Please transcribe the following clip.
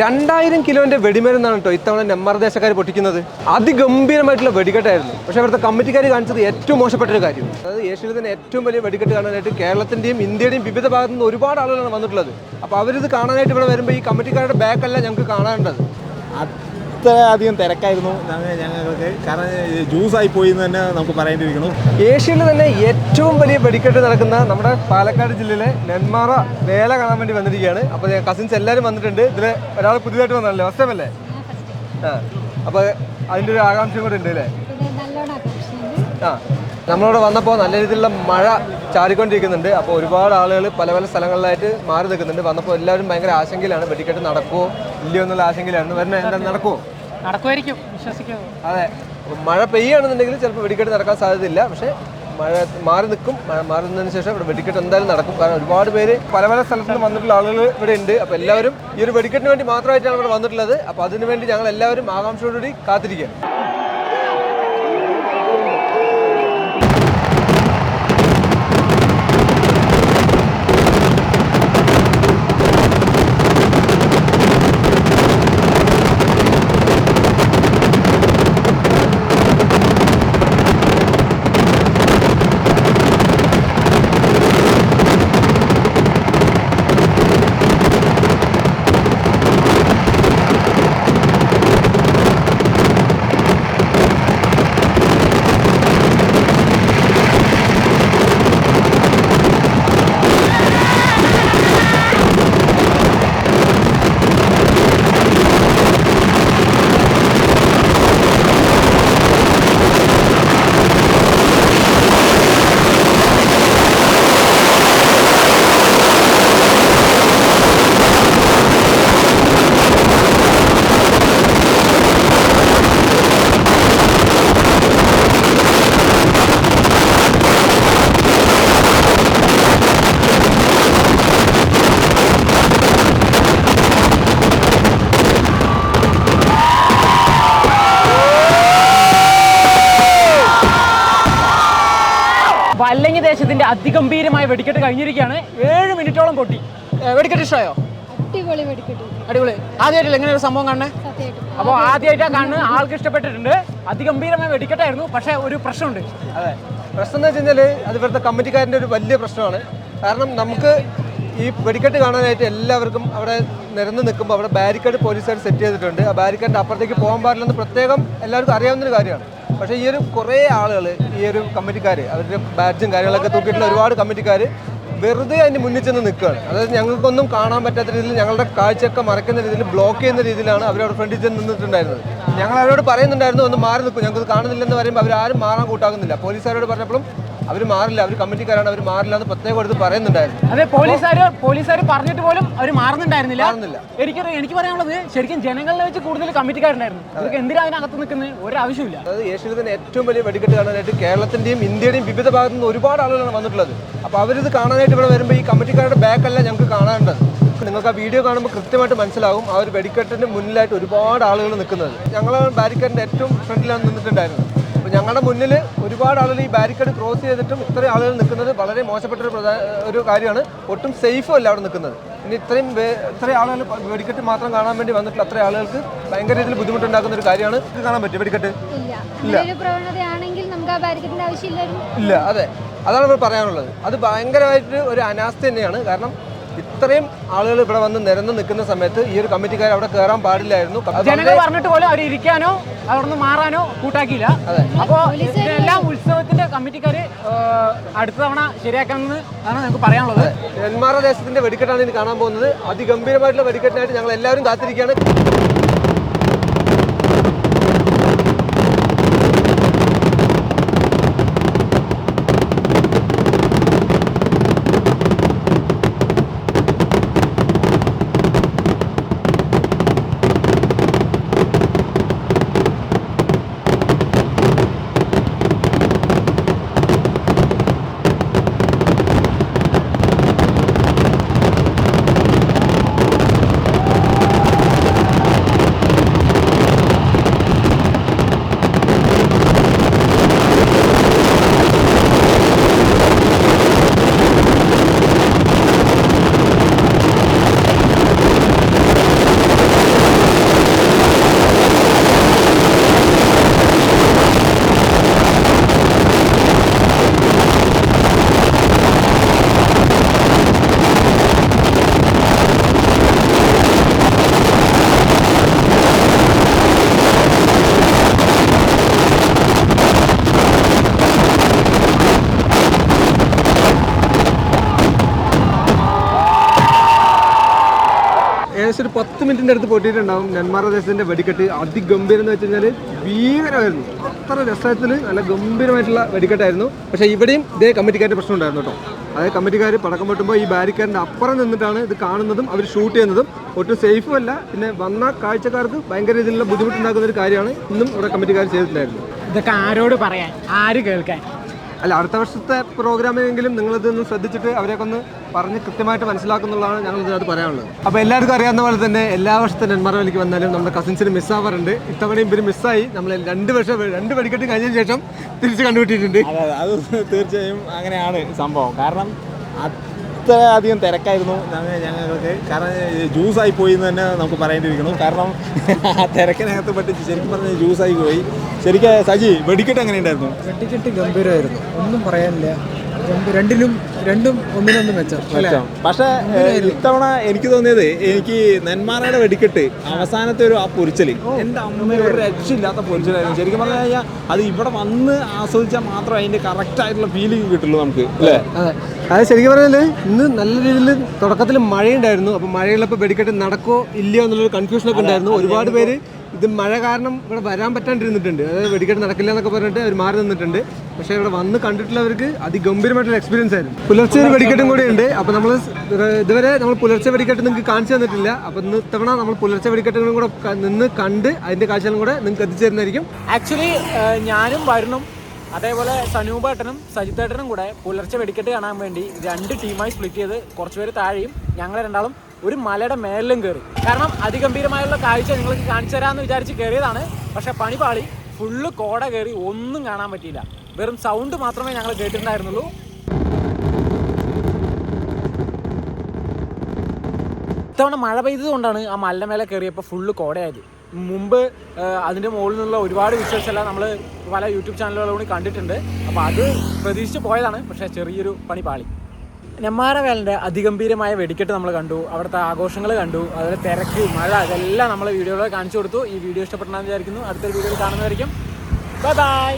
രണ്ടായിരം കിലോന്റെ വെടിമരുന്നാണ് കേട്ടോ ഇത്തവണ നെമ്മാർ ദേശക്കാർ പൊട്ടിക്കുന്നത്. അതിഗംഭീരമായിട്ടുള്ള വെടിക്കെട്ടായിരുന്നു. പക്ഷെ അവിടുത്തെ കമ്മിറ്റിക്കാർ കാണിച്ചത് ഏറ്റവും മോശപ്പെട്ട ഒരു കാര്യം. അതായത് ഏഷ്യയിൽ തന്നെ ഏറ്റവും വലിയ വെടിക്കെട്ട് കാണാനായിട്ട് കേരളത്തിന്റെയും ഇന്ത്യയുടെയും വിവിധ ഭാഗത്തു നിന്ന് ഒരുപാട് ആളുകളാണ് വന്നിട്ടുള്ളത്. അപ്പോൾ അവരിത് കാണാനായിട്ട് ഇവിടെ വരുമ്പോൾ ഈ കമ്മിറ്റിക്കാരുടെ ബാക്കല്ല ഞങ്ങൾക്ക് കാണാനുള്ളത് അത്രയധികം തിരക്കായിരുന്നു. ഞങ്ങ- ഞങ്ങൾക്ക് കാരണം ജ്യൂസായി പോയി എന്ന് തന്നെ നമുക്ക് പറയേണ്ടിയിരിക്കുന്നു ഏഷ്യയിൽ തന്നെ ഏറ്റവും വലിയ വെടിക്കെട്ട് നടക്കുന്ന നമ്മുടെ പാലക്കാട് ജില്ലയിലെ നെന്മാറ വേല കാണാൻ വേണ്ടി വന്നിരിക്കുകയാണ്. അപ്പോൾ കസിൻസ് എല്ലാവരും വന്നിട്ടുണ്ട്. ഇതിൽ ഒരാൾ പുതിയതായിട്ട് വന്നതല്ലേ? ഫസ്റ്റ് ടൈം അല്ലേ? ആ അപ്പോൾ അതിന്റെ ഒരു ആകാംക്ഷയും കൂടെ ഉണ്ട് അല്ലേ? ആ. നമ്മളിവിടെ വന്നപ്പോൾ നല്ല രീതിയിലുള്ള മഴ ചാടിക്കൊണ്ടിരിക്കുന്നുണ്ട് അപ്പോൾ ഒരുപാട് ആളുകൾ പല പല സ്ഥലങ്ങളിലായിട്ട് മാറി നിൽക്കുന്നുണ്ട്. വന്നപ്പോൾ എല്ലാവരും ഭയങ്കര ആശങ്കയിലാണ്. വെടിക്കെട്ട് നടക്കുമോ ഇല്ലയോ എന്നുള്ള ആശങ്കയിലാണ്. വരുന്നത് എന്താ നടക്കുമോ നടക്കുമായിരിക്കും. വിശ്വസിക്കുന്നു അതെ. മഴ പെയ്യുകയാണെന്നുണ്ടെങ്കിൽ ചിലപ്പോൾ വെടിക്കെട്ട് നടക്കാൻ സാധ്യതയില്ല. പക്ഷേ മഴ മാറി നിൽക്കും. മഴ മാറി നിന്നതിന് ശേഷം ഇവിടെ വെടിക്കെട്ട് എന്തായാലും നടക്കും. കാരണം ഒരുപാട് പേര് പല പല സ്ഥലത്ത് നിന്ന് വന്നിട്ടുള്ള ആളുകൾ ഇവിടെ ഉണ്ട്. അപ്പോൾ എല്ലാവരും ഈ ഒരു വെടിക്കെട്ടിന് വേണ്ടി മാത്രമായിട്ടാണ് ഇവിടെ വന്നിട്ടുള്ളത്. അപ്പോൾ അതിനുവേണ്ടി ഞങ്ങൾ എല്ലാവരും ആകാംക്ഷയോടുകൂടി കാത്തിരിക്കുക അതിഗംഭീരമായ വെടിക്കെട്ട് കഴിഞ്ഞിരിക്കുകയാണ്. ഏഴ് മിനിറ്റോളം പൊട്ടി. വെടിക്കെട്ട് ഇഷ്ടമായോ? അടിപൊളി വെടിക്കെട്ടു. അടിപൊളി. ആദ്യമായിട്ടില്ല എങ്ങനെ ഒരു സംഭവം കാണുന്നത് അപ്പോൾ ആദ്യമായിട്ടാണ് കാണുന്നത് ആൾക്ക് ഇഷ്ടപ്പെട്ടിട്ടുണ്ട്. അതിഗംഭീരമായ വെടിക്കെട്ടായിരുന്നു. പക്ഷേ ഒരു പ്രശ്നമുണ്ട്. അതെ. പ്രശ്നം എന്ന് വെച്ച് കഴിഞ്ഞാൽ അത് ഇവിടുത്തെ കമ്മിറ്റിക്കാരന്റെ ഒരു വലിയ പ്രശ്നമാണ്. കാരണം നമുക്ക് ഈ വെടിക്കെട്ട് കാണാനായിട്ട് എല്ലാവർക്കും അവിടെ നിരന്ന് നിൽക്കുമ്പോൾ അവിടെ ബാരിക്കേഡ് പോലീസുകാർ സെറ്റ് ചെയ്തിട്ടുണ്ട്. ആ ബാരിക്കേഡിന്റെ അപ്പുറത്തേക്ക് പോകാൻ പാടില്ലെന്ന് പ്രത്യേകം എല്ലാവർക്കും അറിയാവുന്നൊരു കാര്യമാണ്. പക്ഷേ ഈ ഒരു കുറേ ആളുകൾ ഈ ഒരു കമ്മിറ്റിക്കാർ അവരുടെ ബാഡ്ജും കാര്യങ്ങളൊക്കെ തൂക്കിയിട്ടുള്ള ഒരുപാട് കമ്മിറ്റിക്കാർ വെറുതെ അതിന് മുന്നിൽ ചെന്ന് നിൽക്കുകയാണ്. അതായത് ഞങ്ങൾക്കൊന്നും കാണാൻ പറ്റാത്ത രീതിയിൽ ഞങ്ങളുടെ കാഴ്ചയൊക്കെ മറക്കുന്ന രീതിയിൽ ബ്ലോക്ക് ചെയ്യുന്ന രീതിയിലാണ് അവരവിടെ ഫ്രണ്ടിൽ ചെന്ന് നിന്നിട്ടുണ്ടായിരുന്നത്. ഞങ്ങൾ അവരോട് പറയുന്നുണ്ടായിരുന്നു ഒന്ന് മാറി നിൽക്കും ഞങ്ങൾക്ക് കാണുന്നില്ലെന്ന് പറയുമ്പോൾ അവരാരും മാറാൻ കൂട്ടാക്കുന്നില്ല പോലീസുകാരോട് പറഞ്ഞപ്പോഴും അവർ മാറില്ല അവർ കമ്മിറ്റിക്കാരാണ് അവർ മാറില്ല എന്ന് പ്രത്യേകം എടുത്ത് പറയുന്നുണ്ടായിരുന്നു. അതെ പോലീസുകാർ പോലീസുകാർ പറഞ്ഞിട്ട് പോലും അവർ മാറുന്നുണ്ടായിരുന്നില്ല. മാറുന്നില്ല. എനിക്ക് എനിക്ക് പറയാനുള്ളത് ശരിക്കും ജനങ്ങളെ വെച്ച് കൂടുതൽ കമ്മിറ്റിക്കാരുണ്ടായിരുന്നു. അവർക്ക് എന്തിനാ അതിനകത്ത് നിൽക്കുന്നത് ഒരു ആവശ്യമില്ല അതായത് ഏഷ്യയിൽ തന്നെ ഏറ്റവും വലിയ വെടിക്കെട്ട് കാണാനായിട്ട് കേരളത്തിന്റെയും ഇന്ത്യയുടെയും വിവിധ ഭാഗത്തു നിന്ന് ഒരുപാട് ആളുകളാണ് വന്നിട്ടുള്ളത്. അപ്പോൾ അവരിത് കാണാനായിട്ട് ഇവിടെ വരുമ്പോൾ ഈ കമ്മിറ്റിക്കാരുടെ ബാക്കല്ല ഞങ്ങൾക്ക് കാണാനുണ്ട് നിങ്ങൾക്ക് ആ വീഡിയോ കാണുമ്പോൾ കൃത്യമായിട്ട് മനസ്സിലാവും ആ ഒരു വെടിക്കെട്ടിന് മുന്നിലായിട്ട് ഒരുപാട് ആളുകൾ നിൽക്കുന്നത്. ഞങ്ങൾ ബാരിക്കേഡിന്റെ ഏറ്റവും ഫ്രണ്ടിലാണ് നിന്നിട്ടുണ്ടായിരുന്നത്. ഞങ്ങളുടെ മുന്നിൽ ഒരുപാട് ആളുകൾ ഈ ബാരിക്കേഡ് ക്രോസ് ചെയ്തിട്ടും ഇത്രയും ആളുകൾ നിൽക്കുന്നത് വളരെ മോശപ്പെട്ട ഒരു ഒരു കാര്യമാണ്. ഒട്ടും സേഫും അല്ല അവിടെ നിൽക്കുന്നത്. ഇനി ഇത്രയും ഇത്രയും ആളുകൾ വെടിക്കെട്ട് മാത്രം കാണാൻ വേണ്ടി വന്നിട്ടുള്ള അത്രയും ആളുകൾക്ക് ഭയങ്കര രീതിയിൽ ബുദ്ധിമുട്ടുണ്ടാക്കുന്ന ഒരു കാര്യമാണ്. ഇത് കാണാൻ പറ്റും വെടിക്കെട്ട്? ഇല്ല. അതെ. അതാണ് ഇപ്പോൾ പറയാനുള്ളത്. അത് ഭയങ്കരമായിട്ട് ഒരു അനാസ്ഥ തന്നെയാണ്. കാരണം ഇത്രയും ആളുകൾ ഇവിടെ വന്ന് നിരന്ന് നിൽക്കുന്ന സമയത്ത് ഈ ഒരു കമ്മിറ്റിക്കാർ അവിടെ കയറാൻ പാടില്ലായിരുന്നു. ജനങ്ങൾ പറഞ്ഞിട്ട് പോലും അവർ ഇരിക്കാനോ അവിടെ നിന്ന് മാറാനോ കൂട്ടാക്കിയില്ല. അപ്പോൾ ഇതെല്ലാം ഉത്സവത്തിന്റെ കമ്മിറ്റിക്കാര് അടുത്ത തവണ ശരിയാക്കാമെന്ന് ആണ് ഞങ്ങൾക്ക് പറയാനുള്ളത്. നെന്മാറ ദേശത്തിന്റെ വെടിക്കെട്ടാണ് ഇനി കാണാൻ പോകുന്നത്. അതിഗംഭീരമായിട്ടുള്ള വെടിക്കെട്ടിനായിട്ട് ഞങ്ങൾ എല്ലാവരും കാത്തിരിക്കുകയാണ്. ഏകദേശം ഒരു പത്ത് മിനിറ്റിന്റെ അടുത്ത് പൊട്ടിയിട്ടുണ്ടാവും. നെന്മാറ ദേശത്തിന്റെ വെടിക്കെട്ട് അതിഗംഭീരം എന്ന് വെച്ച് കഴിഞ്ഞാൽ ഭീകരമായിരുന്നു. അത്ര രസത്തിൽ നല്ല ഗംഭീരമായിട്ടുള്ള വെടിക്കെട്ടായിരുന്നു. പക്ഷേ ഇവിടെയും ഇതേ കമ്മിറ്റിക്കാരുടെ പ്രശ്നം ഉണ്ടായിരുന്നു കേട്ടോ. അതായത് കമ്മിറ്റിക്കാർ പടക്കം പൊട്ടുമ്പോൾ ഈ ബാരിക്കേഡിന്റെ അപ്പുറം നിന്നിട്ടാണ് ഇത് കാണുന്നതും അവർ ഷൂട്ട് ചെയ്യുന്നതും ഒട്ടും സേഫും അല്ല. പിന്നെ വന്ന കാഴ്ചക്കാർക്ക് ഭയങ്കര രീതിയിലുള്ള ബുദ്ധിമുട്ടുണ്ടാക്കുന്ന ഒരു കാര്യമാണ് ഇന്നും ഇവിടെ കമ്മിറ്റിക്കാർ ചെയ്തിട്ടുണ്ടായിരുന്നു ഇതൊക്കെ ആരോട് പറയാൻ? ആര് കേൾക്കാൻ? അല്ല അടുത്ത വർഷത്തെ പ്രോഗ്രാമിനെങ്കിലും നിങ്ങളിതൊന്ന് ശ്രദ്ധിച്ചിട്ട് അവരെയൊക്കെ ഒന്ന് പറഞ്ഞ് കൃത്യമായിട്ട് മനസ്സിലാക്കുന്നുള്ളതാണ് ഞങ്ങൾ ഇതിനകത്ത് പറയാനുള്ളത്. അപ്പോൾ എല്ലാവർക്കും അറിയാവുന്ന പോലെ തന്നെ എല്ലാ വർഷത്തെ നെന്മാറവിലേക്ക് വന്നാലും നമ്മുടെ കസിൻസിന് മിസ്സാവാറുണ്ട്. ഇത്തവണയും ഇവർ മിസ്സായി. നമ്മൾ രണ്ട് വർഷം രണ്ട് വെടിക്കെട്ട് കഴിഞ്ഞതിന് ശേഷം തിരിച്ച് കണ്ടുപിട്ടിട്ടുണ്ട് അത് തീർച്ചയായും അങ്ങനെയാണ് സംഭവം. കാരണം അത്രയധികം തിരക്കായിരുന്നു. ഞങ്ങ ഞങ്ങൾക്ക് കാരണം ജ്യൂസായി പോയി എന്ന് തന്നെ നമുക്ക് പറയേണ്ടിയിരിക്കുന്നു. കാരണം ആ തിരക്കിനകത്ത് പറ്റി ശരിക്കും പറഞ്ഞാൽ ജ്യൂസായി പോയി. ശരിക്കും സജി വെടിക്കെട്ട് എങ്ങനെയുണ്ടായിരുന്നു? വെടിക്കെട്ട് ഗംഭീരമായിരുന്നു. ഒന്നും പറയാനില്ല. രണ്ടിലും രണ്ടും ഒന്നിനൊന്നും മെച്ചം. പക്ഷെ ഇത്തവണ എനിക്ക് തോന്നിയത് എനിക്ക് നെന്മാറയുടെ വെടിക്കെട്ട് അവസാനത്തെ ഒരു ആ പൊരിച്ചൽ. എന്റെ അമ്മ ഒരു രക്ഷയില്ലാത്ത പൊരിച്ചലായിരുന്നു. ശരിക്കും പറഞ്ഞു കഴിഞ്ഞാൽ അത് ഇവിടെ വന്ന് ആസ്വദിച്ചാൽ മാത്രം അതിന്റെ കറക്റ്റ് ആയിട്ടുള്ള ഫീലിംഗ് കിട്ടുള്ളൂ നമുക്ക് അല്ലേ? അതെ. അത് ശരിക്കും പറഞ്ഞാൽ ഇന്ന് നല്ല രീതിയിൽ തുടക്കത്തിൽ മഴയുണ്ടായിരുന്നു. അപ്പൊ മഴയുള്ളപ്പോൾ വെടിക്കെട്ട് നടക്കോ ഇല്ലയോ എന്നുള്ളൊരു കൺഫ്യൂഷനൊക്കെ ഉണ്ടായിരുന്നു. ഒരുപാട് പേര് ഇത് മഴ കാരണം ഇവിടെ വരാൻ പറ്റാണ്ടിരുന്നിട്ടുണ്ട്. അതായത് വെടിക്കെട്ട് നടക്കില്ല എന്നൊക്കെ പറഞ്ഞിട്ട് അവർ മാറി നിന്നിട്ടുണ്ട്. പക്ഷേ ഇവിടെ വന്ന് കണ്ടിട്ടുള്ളവർക്ക് അതിഗംഭീരമായിട്ടുള്ള എക്സ്പീരിയൻസ് ആയിരുന്നു. പുലർച്ചെ ഒരു വെടിക്കെട്ടും കൂടി ഉണ്ട്. അപ്പോൾ നമ്മൾ ഇതുവരെ നമ്മൾ പുലർച്ചെ വെടിക്കെട്ട് നിങ്ങൾക്ക് കാണിച്ചു തന്നിട്ടില്ല. അപ്പോൾ ഇന്ന് ഇത്തവണ നമ്മൾ പുലർച്ചെ വെടിക്കെട്ടുകളും കൂടെ നിന്ന് കണ്ട് അതിന്റെ കാഴ്ചകളും കൂടെ നിങ്ങൾക്ക് എത്തിച്ചേരുന്നതായിരിക്കും. ആക്ച്വലി ഞാനും വരണം അതേപോലെ സനൂപേട്ടനും സജിത്തേട്ടനും കൂടെ പുലർച്ചെ വെടിക്കെട്ട് കാണാൻ വേണ്ടി രണ്ട് ടീമായി സ്പ്ലിറ്റ് ചെയ്ത് കുറച്ചുപേര് താഴെയും ഞങ്ങൾ രണ്ടാളും ഒരു മലയുടെ മേലിലും കയറി. കാരണം അതിഗംഭീരമായുള്ള കാഴ്ച നിങ്ങൾക്ക് കാണിച്ചു തരാമെന്ന് വിചാരിച്ച് കയറിയതാണ്. പക്ഷേ പണിപാളി ഫുള്ള് കോട കയറി ഒന്നും കാണാൻ പറ്റിയില്ല. വെറും സൗണ്ട് മാത്രമേ ഞങ്ങൾ കേട്ടിട്ടുണ്ടായിരുന്നുള്ളൂ. ഇത്തവണ മഴ പെയ്തത് കൊണ്ടാണ് ആ മലയുടെ മേലെ കയറിയപ്പോൾ ഫുള്ള് കോടയായത്. മുമ്പ് അതിന്റെ മുകളിൽ നിന്നുള്ള ഒരുപാട് വിഷ്വൽസ് എല്ലാം നമ്മൾ പല യൂട്യൂബ് ചാനലുകളും കണ്ടിട്ടുണ്ട്. അപ്പോൾ അത് പ്രതീക്ഷിച്ച് പോയതാണ്. പക്ഷേ ചെറിയൊരു പണി പാളി. നെമ്മാറവേലിന്റെ അതിഗംഭീരമായ വെടിക്കെട്ട് നമ്മൾ കണ്ടു അവിടുത്തെ ആഘോഷങ്ങൾ കണ്ടു അതുപോലെ തിരക്ക് മഴ അതെല്ലാം നമ്മൾ വീഡിയോയിൽ കാണിച്ചു കൊടുത്തു. ഈ വീഡിയോ ഇഷ്ടപ്പെട്ടെന്ന് വിചാരിക്കുന്നു. അടുത്തൊരു വീഡിയോയിൽ കാണുന്നതായിരിക്കും ബൈ